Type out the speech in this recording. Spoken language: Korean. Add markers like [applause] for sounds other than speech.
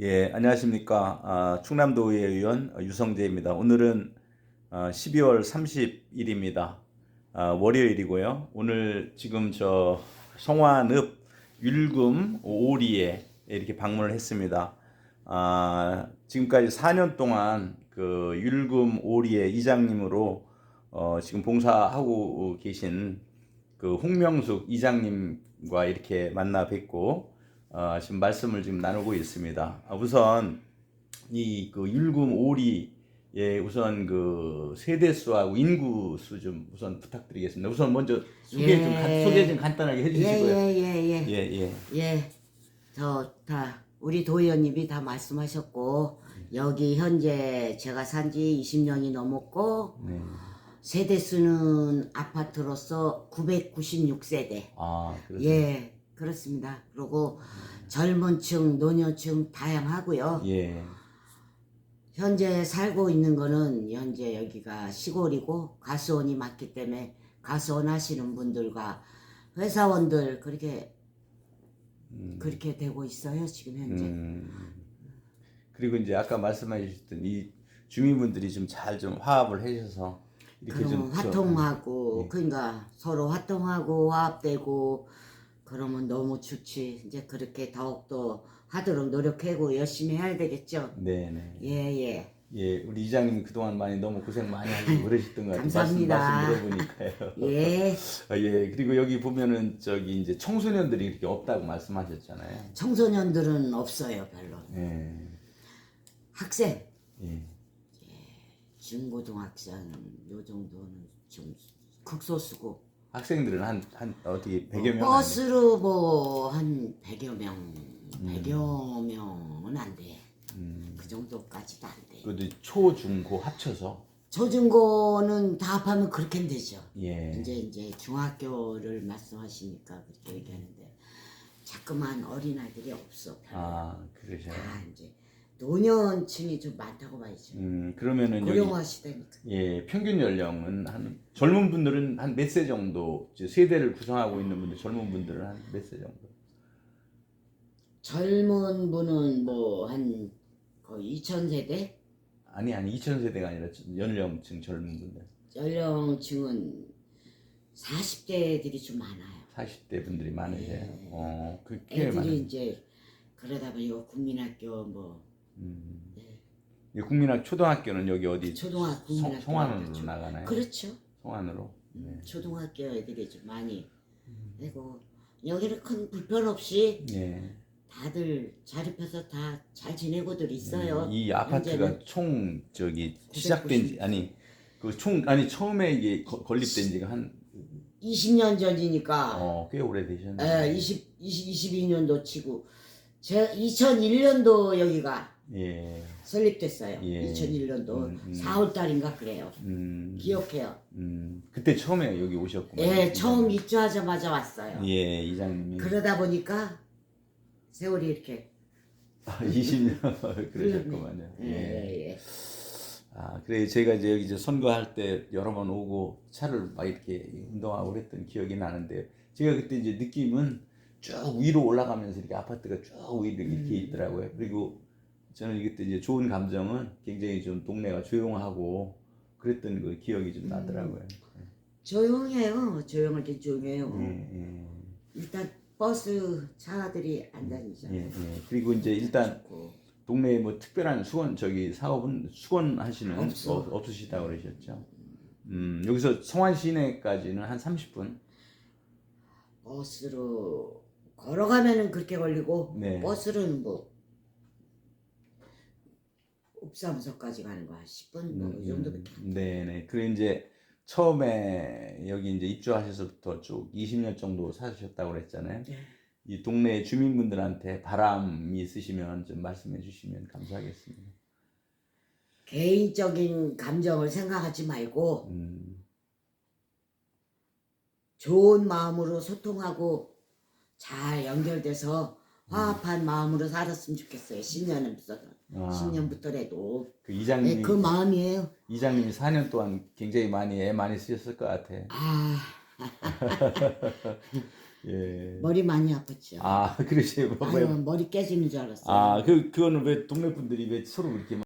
예, 안녕하십니까. 아, 충남도의회 의원 어, 유성재입니다. 오늘은 어, 12월 30일입니다. 아, 월요일이고요. 오늘 지금 저 성완읍 율금 오리에 이렇게 방문을 했습니다. 아, 지금까지 4년 동안 그 율금 오리의 이장님으로 어, 지금 봉사하고 계신 그 홍명숙 이장님과 이렇게 만나 뵙고 어, 지금 말씀을 지금 나누고 있습니다. 아, 우선 이그 율금 오리의 우선 그 세대 수하고 인구 수 좀 우선 부탁드리겠습니다. 우선 먼저 소개 좀 간- 예. 소개 좀 간단하게 해주시고요. 예예예예 예, 예, 예. 예. 저 다 우리 도의원님이 다 말씀하셨고 여기 현재 제가 산 지 20년이 넘었고 네. 세대 수는 아파트로서 996세대. 아, 그렇죠. 예, 그렇습니다. 그리고 젊은 층, 노년층 다양하고요. 예. 현재 살고 있는 거는 현재 여기가 시골이고 가수원이 많기 때문에 가수원 하시는 분들과 회사원들 그렇게 음. 그렇게 되고 있어요 지금 현재. 음. 그리고 이제 아까 말씀해 주셨던 이 주민분들이 좀 잘 좀 화합을 해주셔서 이렇게 좀 저- 화통하고 예. 그러니까 서로 화통하고 화합되고 그러면 너무 좋지. 이제 그렇게 더욱더 하도록 노력하고 열심히 해야 되겠죠. 네네. 예 예. 예, 우리 이장님 그동안 많이 너무 고생 많이 하고 그러셨던 것 같아요. [laughs] 감사합니다. 말씀, 말씀 들어보니까요. [laughs] 예. [laughs] 아, 예, 그리고 여기 보면은 저기 이제 청소년들이 이렇게 없다고 말씀하셨잖아요. 청소년들은 없어요 별로. 예, 학생 예, 중고등학생 요 정도는 좀 극소수고 학생들은 한, 한 어떻게 100여 명? 버스로 뭐 한 100여 명, 음. 100여 명은 안 돼. 음, 그 정도까지도 안 돼. 그래도 초, 중, 고 합쳐서. 초중고는 다 합하면 그렇게 되죠. 예, 이제 이제 중학교를 말씀하시니까 그렇게 얘기하는데 자꾸만 어린아이들이 없어. 아, 그러셔요. 다 이제 노년층이 좀 많다고 봐야죠. 음, 그러면은 여기 고령화 시대니까. 예, 평균 연령은 한 젊은 분들은 한 몇 세 정도 이제 세대를 구성하고 있는 분들 젊은 분들은 한 몇 세 정도? 젊은 분은 뭐 한 거의 2000 세대 아니 아니 2000 세대가 아니라 연령층 젊은 분들 연령층은 40대들이 좀 많아요. 40대 분들이 많으세요. 네. 어, 그게 애들이 많아요. 이제 그러다 보니 요 국민학교 뭐 음. 네. 이 국민학 초등학교는 여기 어디 초등학교 성, 국민학교 나가죠. 나가나요? 그렇죠. 성안으로. 음, 네. 초등학교 애들이 좀 많이 되고 여기는 큰 불편 없이 예. 다들 자립해서 다 잘 지내고들 있어요. 음, 이 아파트가 현재는. 총 저기 990. 시작된 지 아니 그 총 아니 처음에 이게 거- 건립된 지가 한 20년 전이니까 어, 꽤 오래 예, 되셨네요. 20, 20, 22년도 치고 제 2001년도 여기가 예. 설립됐어요. 예. 2001년도 음, 음. 4월 달인가 그래요. 음. 기억해요. 음. 그때 처음에 여기 오셨구나. 예, 처음 입주하자마자 왔어요. 예, 이장님이 그러다 보니까 세월이 이렇게 20년 [laughs] 그러셨구만요. 예, 예, 예. 아, 그래 제가 이제 여기 이제 선거할 때 여러 번 오고 차를 막 이렇게 운동하고 그랬던 기억이 나는데 제가 그때 이제 느낌은 쭉 위로 올라가면서 이렇게 아파트가 쭉 위로 이렇게 음. 있더라고요. 그리고 저는 그때 이제 좋은 감정은 굉장히 좀 동네가 조용하고 그랬던 그 기억이 좀 나더라고요. 조용해요. 조용하게 조용해요. 예, 예, 일단 버스 차들이 안 다니잖아요. 예, 예. 그리고 이제 일단. 동네에 뭐 특별한 수건 저기 사업은 수건 하시는 없어. 어, 없으시다 고 그러셨죠. 음 여기서 성안 시내까지는 한 30분. 버스로 걸어가면은 그렇게 걸리고 네. 버스로는 뭐 읍사무소까지 가는 거한 10분 뭐 이 정도밖에 안 음, 네네. 그리고 이제 처음에 여기 이제 입주하셔서부터 쭉 20년 정도 사셨다고 그랬잖아요. 네. 이 동네 주민분들한테 바람이 있으시면 좀 말씀해 주시면 감사하겠습니다. 개인적인 감정을 생각하지 말고 음, 좋은 마음으로 소통하고 잘 연결돼서 음. 화합한 마음으로 살았으면 좋겠어요. 10년부터 아, 10년부터라도 그 네, 이장님이 그 마음이에요. 이장님이 4년 동안 굉장히 많이 애 많이 쓰셨을 것 같아. 아 [laughs] 예. 머리 많이 아팠죠. 아, 그러세요. 아유, 머리 깨지는 줄 알았어요. 아, 그 그거는 왜 동네 분들이 왜 서로 그렇게